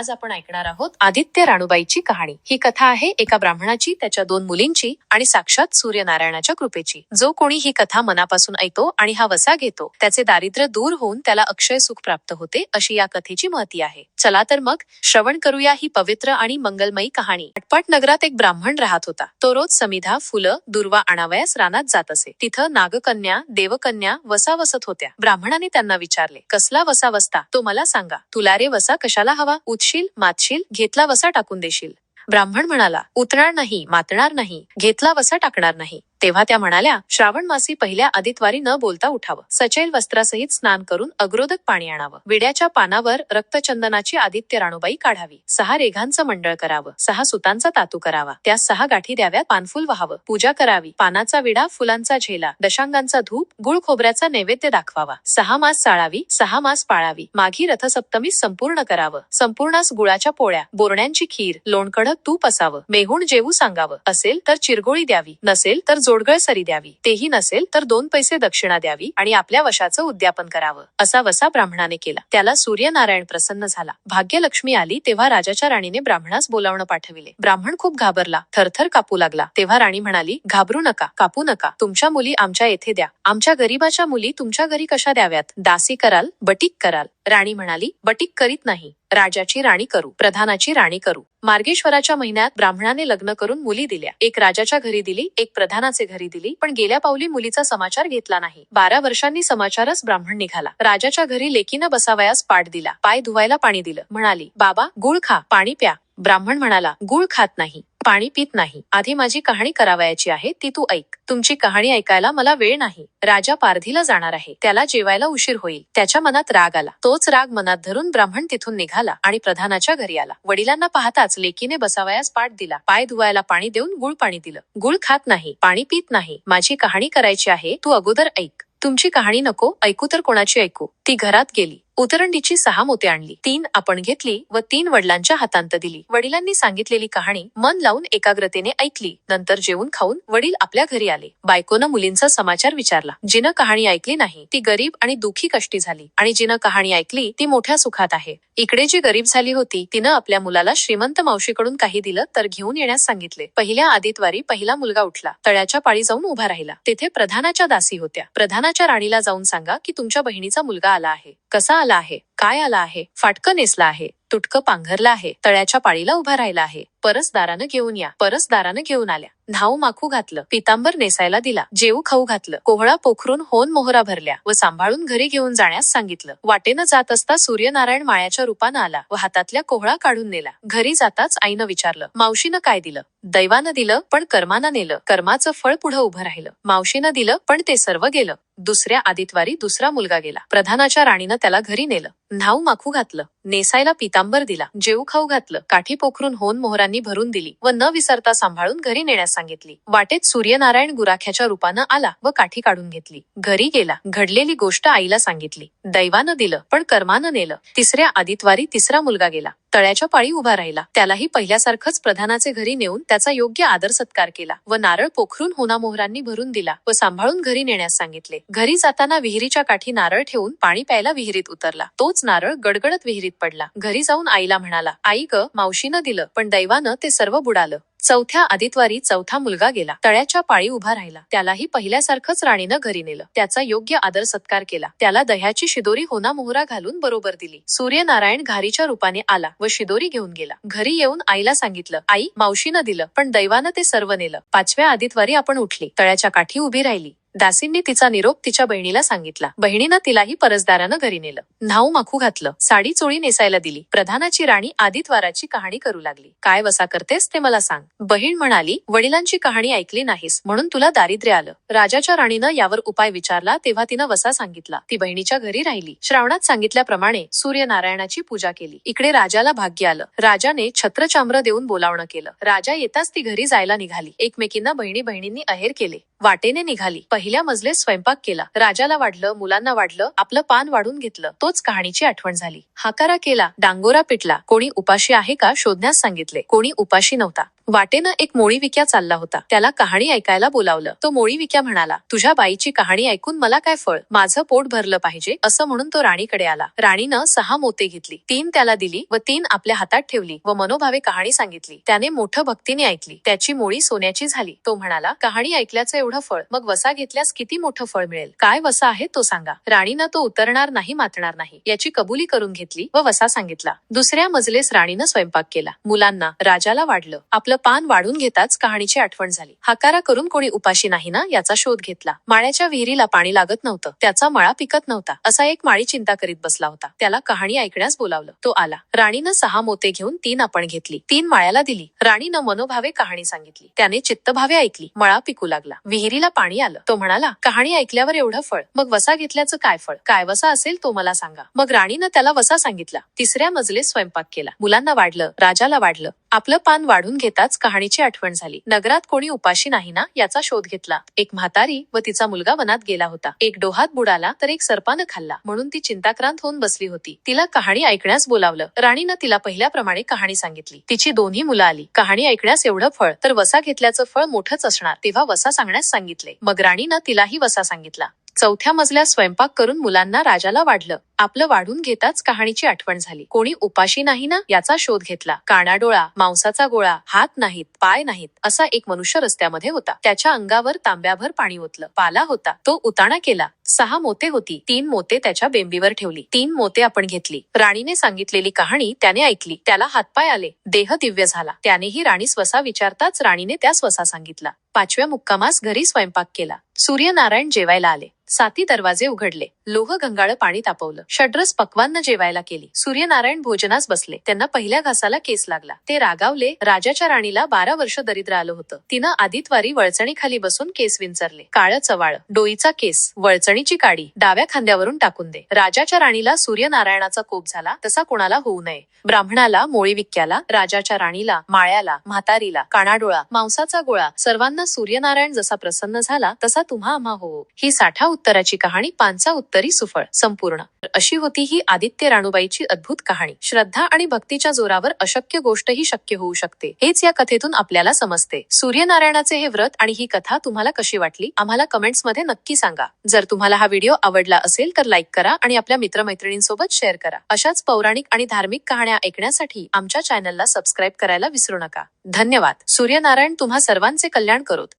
आज आपण ऐकणार आहोत आदित्य राणूबाईची कहाणी. ही कथा आहे एका ब्राह्मणाची त्याच्या दोन मुलींची आणि साक्षात सूर्यनारायणाच्या कृपेची. जो कोणी ही कथा मनापासून ऐकतो आणि हा वसा घेतो त्याचे दारिद्र्य दूर होऊन त्याला अक्षय सुख प्राप्त होते अशी या कथेची महती आहे. चला तर मग श्रवण करूया ही पवित्र आणि मंगलमयी कहाणी. अटपाट नगरात एक ब्राह्मण राहत होता. तो रोज समिधा फुलं दुर्वा आणावयास रानात जात असे. तिथं नागकन्या देवकन्या वसा वसत होत्या. ब्राह्मणाने त्यांना विचारले कसला वसा वसता? तो मला सांगा. तुला रे वसा कशाला हवा? उच्च मातशील घेतला वसा टाकून देशील. ब्राह्मण म्हणाला उतणार नाही मातणार नाही घेतला वसा टाकणार नाही. तेव्हा त्या म्हणाल्या श्रावण मासी पहिल्या आदितवारी न बोलता उठावं. सचैल वस्त्रासहित स्नान करून अग्रोदक पाणी आणावं. विड्याच्या पानावर रक्तचंदनाची आदित्य राणूबाई काढावी. सहा रेघांचं मंडळ करावं. सहा सुतांचा तातू करावा. त्या सहा गाठी द्याव्यात. पानफुल व्हावं. पूजा करावी. पानाचा विडा फुलांचा झेला दशांगांचा धूप गुळ खोबऱ्याचा नैवेद्य दाखवावा. सहा मास चाळावी. सहा मास पाळावी. माघी रथसप्तमी संपूर्ण करावं. संपूर्णास गुळाच्या पोळ्या बोरण्यांची खीर लोणकडक तूप असावं. मेहूण जेवू सांगावं. असेल तर चिरगोळी द्यावी. नसेल तर जोडगळ सरी द्यावी. तेही नसेल तर दोन पैसे दक्षिणा द्यावी आणि आपल्या वशाचं उद्यापन करावं असा वसा ब्राह्मणाने केला. त्याला सूर्यनारायण प्रसन्न झाला. भाग्यलक्ष्मी आली तेव्हा राजाच्या राणीने ब्राह्मणास बोलावणं पाठविले. ब्राह्मण खूप घाबरला. थरथर कापू लागला. तेव्हा राणी म्हणाली घाबरू नका कापू नका. तुमच्या मुली आमच्या येथे द्या. आमच्या गरीबाच्या मुली तुमच्या घरी कशा द्याव्यात? दासी कराल बटीक कराल. राणी म्हणाली बटीक करीत नाही राजाची राणी करू प्रधानाची राणी करू. मार्गेश्वराच्या महिन्यात ब्राह्मणाने लग्न करून मुली दिल्या. एक राजाच्या घरी दिली एक प्रधानाचे घरी दिली पण गेल्या पावली मुलीचा समाचार घेतला नाही. बारा वर्षांनी समाचारच ब्राह्मण निघाला. राजाच्या घरी लेकीनं बसावयास पाठ दिला. पाय धुवायला पाणी दिलं. म्हणाली बाबा गुळ खा पाणी प्या. ब्राह्मण म्हणाला गुळ खात नाही. पाणी पित नाही. आधी माझी कहाणी करावयाची आहे ती तू ऐक. तुमची कहाणी ऐकायला मला वेळ नाही. राजा पारधीला जाणार आहे. त्याला जेवायला उशीर होईल. त्याच्या मनात राग आला. तोच राग मनात धरून ब्राह्मण तिथून निघाला आणि प्रधानाच्या घरी आला. वडिलांना पाहताच लेकीने बसावयास पाठ दिला. पाय धुवायला पाणी देऊन गुळ पाणी दिलं. गुळ खात नाही. पाणी पित नाही. माझी कहाणी करायची आहे तू अगोदर ऐक. तुमची कहाणी नको ऐकू तर कोणाची ऐकू? ती घरात गेली. उतरंडीची सहा मोते आणली. तीन आपण घेतली व तीन वडिलांच्या हातांत दिली. वडिलांनी सांगितलेली कहाणी मन लावून एकाग्रतेने ऐकली. नंतर जेवून खाऊन वडील आपल्या घरी आले. बायकोनं मुलींचा समाचार विचारला. जिनं कहाणी ऐकली नाही ती गरीब आणि दुखी कष्टी झाली. आणि जिनं कहाणी ऐकली ती मोठ्या सुखात आहे. इकडे जी गरीब झाली होती तिनं आपल्या मुलाला श्रीमंत मावशीकडून काही दिलं तर घेऊन येण्यास सांगितले. पहिल्या आदितवारी पहिला मुलगा उठला. तळ्याच्या पाळी जाऊन उभा राहिला. तेथे प्रधानाच्या दासी होत्या. प्रधानाच्या राणीला जाऊन सांगा की तुमच्या बहिणीचा मुलगा आला आहे? कसा आला आहे? काय आला आहे? फाटकं नेसला आहे. तुटकं पांघरलं आहे तळ्याच्या पाळीला उभा राहिला आहे. परसदारानं घेऊन या परसदारानं घेऊन आल्या. न्हाऊ माखू घातलं पितांबर नेसायला दिला जेऊ खाऊ घातलं कोहळा पोखरून होन मोहरा भरल्या व सांभाळून घरी घेऊन जाण्यास सांगितलं. वाटेनं जात असता सूर्यनारायण माळ्याच्या रूपानं आला व हातातल्या कोहळा काढून नेला. घरी जाताच आईनं विचारलं मावशीनं काय दिलं? दैवानं दिलं पण कर्मानं नेलं. कर्माचं फळ पुढं उभं राहिलं. मावशीनं दिलं पण ते सर्व गेलं. दुसऱ्या आदितवारी दुसरा मुलगा गेला. प्रधानाच्या राणीनं त्याला घरी नेलं. न्हाऊ माखू घातलं. नेसायला पितांबर दिला. जेऊ खाऊ घातलं. काठी पोखरून होन मोहरांनी भरून दिली व न विसरता सांभाळून घरी नेण्यास सांगितली. वाटेत सूर्यनारायण गुराख्याच्या रूपानं आला व काठी काढून घेतली. घरी गेला. घडलेली गोष्ट आईला सांगितली. दैवानं दिलं पण कर्मानं नेलं. तिसऱ्या आदितवारी तिसरा मुलगा गेला. तळ्याच्या पाळी उभा राहिला. त्यालाही पहिल्यासारखंच प्रधानाचे घरी नेऊन त्याचा योग्य आदर सत्कार केला व नारळ पोखरून होना मोहरांनी भरून दिला व सांभाळून घरी नेण्यास सांगितले. घरी जाताना विहिरीच्या काठी नारळ ठेवून पाणी प्यायला विहिरीत उतरला. तोच नारळ गडगडत विहिरीत पडला. घरी जाऊन आईला म्हणाला आई ग मावशीनं दिलं पण दैवानं ते सर्व बुडालं. चौथ्या आदितवारी चौथा मुलगा गेला. तळ्याच्या पाळी उभा राहिला. त्यालाही पहिल्यासारखंच राणीनं घरी नेलं. त्याचा योग्य आदर सत्कार केला. त्याला दह्याची शिदोरी होना मोहरा घालून बरोबर दिली. सूर्यनारायण घारीच्या रूपाने आला व शिदोरी घेऊन गेला. घरी येऊन आईला सांगितलं आई मावशीनं दिलं पण दैवानं ते सर्व नेलं. पाचव्या आदितवारी आपण उठली. तळ्याच्या काठी उभी राहिली. दासींनी तिचा निरोप तिच्या बहिणीला सांगितला. बहिणीनं तिलाही परसदारानं घरी नेलं. न्हाऊ माखू घातलं. साडी चोळी नेसायला दिली. प्रधानाची राणी आदित्वाराची कहाणी करू लागली. काय वसा करतेस ते मला सांग. बहीण म्हणाली वडिलांची कहाणी ऐकली नाहीस म्हणून तुला दारिद्र्य आलं. राजाच्या राणीनं यावर उपाय विचारला तेव्हा तिनं वसा सांगितला. ती बहिणीच्या घरी राहिली. श्रावणात सांगितल्याप्रमाणे सूर्यनारायणाची पूजा केली. इकडे राजाला भाग्य आलं. राजाने छत्रचाम्र देऊन बोलावणं केलं. राजा येताच ती घरी जायला निघाली. एकमेकींना बहिणी बहिणींनी अहेर केले. वाटेने निघाली. पहिल्या मजले स्वयंपाक केला. राजाला वाढलं मुलांना वाढलं आपलं पान वाढून घेतलं. तोच कहाणीची आठवण झाली. हाकारा केला डांगोरा पिटला. कोणी उपाशी आहे का? शोधण्यास सांगितले. कोणी उपाशी नव्हता. वाटेनं एक मोळी विक्या चालला होता. त्याला कहाणी ऐकायला बोलावलं. तो मोळी विक्या म्हणाला तुझ्या बाईची कहाणी ऐकून मला काय फळ? माझं पोट भरलं पाहिजे असं म्हणून तो राणीकडे आला. राणीनं सहा मोते घेतली. तीन त्याला दिली व तीन आपल्या हातात ठेवली व मनोभावे कहाणी सांगितली. त्याने मोठं भक्तीने ऐकली. त्याची मोळी सोन्याची झाली. तो म्हणाला कहाणी ऐकल्याचं एवढं फळ? मग वसा घेतल्यास किती मोठं फळ मिळेल? काय वसा आहे तो सांगा. राणीनं तो उतरणार नाही मातणार नाही. याची कबुली करून घेतली व वसा सांगितला. दुसऱ्या मजलेस राणीनं स्वयंपाक केला. मुलांना राजाला वाढलं. आपलं पान वाढून घेताच कहाणीची आठवण झाली. हाकारा करून कोणी उपाशी नाही ना याचा शोध घेतला. माळ्याच्या विहिरीला पाणी लागत नव्हतं. त्याचा मळा पिकत नव्हता. असा एक माळी चिंता करीत बसला होता. त्याला कहाणी ऐकण्यास बोलावलं. तो आला. राणीनं सहा मोते घेऊन तीन आपण घेतली. तीन माळ्याला दिली. राणीनं मनोभावे कहाणी सांगितली. त्याने चित्तभावे ऐकली. मळा पिकू लागला. विहिरीला पाणी आलं. तो म्हणाला कहाणी ऐकल्यावर एवढं फळ. मग वसा घेतल्याचं काय फळ? काय वसा असेल तो मला सांगा. मग राणीनं त्याला वसा सांगितला. तिसऱ्या मजले स्वयंपाक केला. मुलांना वाढलं. राजाला वाढलं. आपलं पान वाढून घेताच कहाणीची आठवण झाली. नगरात कोणी उपाशी नाही ना याचा शोध घेतला. एक म्हातारी व तिचा मुलगा वनात गेला होता. एक डोहात बुडाला तर एक सर्पानं खाल्ला. म्हणून ती चिंताक्रांत होऊन बसली होती. तिला कहाणी ऐकण्यास बोलावलं. राणीनं तिला पहिल्याप्रमाणे कहाणी सांगितली. तिची दोन्ही मुलं आली. कहाणी ऐकण्यास एवढं फळ तर वसा घेतल्याचं फळ मोठंच असणार तेव्हा वसा सांगण्यास सांगितले. मग राणीनं तिलाही वसा सांगितला. चौथ्या मजल्यात स्वयंपाक करून मुलांना राजाला वाढलं. आपलं वाढून घेताच कहाणीची आठवण झाली. कोणी उपाशी नाही ना याचा शोध घेतला. कानाडोळा मांसाचा गोळा हात नाहीत पाय नाहीत असा एक मनुष्य रस्त्यामध्ये होता. त्याच्या अंगावर तांब्याभर पाणी ओतलं. पाला होता. तो उताणा केला. सहा मोते होती. तीन मोते त्याच्या बेंबीवर ठेवली. तीन मोते आपण घेतली. राणीने सांगितलेली कहाणी त्याने ऐकली. त्याला हातपाय आले. देह दिव्य झाला. त्यानेही राणी स्वसा विचारताच राणीने त्या स्वसा सांगितला. पाचव्या मुक्कामास घरी स्वयंपाक केला. सूर्यनारायण जेवायला आले. साती दरवाजे उघडले. लोह गंगाळ पाणी तापवलं. षड्रस पक्वान्न जेवायला केली. सूर्यनारायण भोजनास बसले. त्यांना पहिल्या घासाला केस लागला. ते रागावले. राजाच्या राणीला बारा वर्ष दरिद्र आलं होतं. तिनं आदितवारी वळचणी खाली बसून केस विंचरले. काळ चवाळ. डोईचा केस. वळचणीची काडी. डाव्या खांद्यावरून टाकून दे. राजाच्या राणीला सूर्यनारायणाचा कोप झाला. तसा कोणाला होऊ नये. ब्राह्मणाला मोळी विक्याला राजाच्या राणीला माळ्याला म्हातारीला कानाडोळा मांसाचा गोळा सर्वांना सूर्यनारायण जसा प्रसन्न झाला तसा तुम्हा आम्हा हो ही साठा उत्तराची कहाणी पांचा उत्तरी सुफळ संपूर्ण. अशी होती ही आदित्य राणूबाईची अद्भुत कहाणी. श्रद्धा आणि भक्तीच्या जोरावर अशक्य गोष्टही शक्य होऊ शकते. हेच या कथेतून आपल्याला समजते. सूर्यनारायणाचे हे व्रत आणि ही कथा तुम्हाला कशी वाटली आम्हाला कमेंट्समध्ये नक्की सांगा. जर तुम्हाला हा व्हिडिओ आवडला असेल तर लाईक करा आणि आपल्या मित्रमैत्रिणींसोबत शेअर करा. अशाच पौराणिक आणि धार्मिक कहाण्या ऐकण्यासाठी आमच्या चॅनलला सबस्क्राईब करायला विसरू नका. धन्यवाद. सूर्यनारायण तुम्हा सर्वांचे कल्याण करोत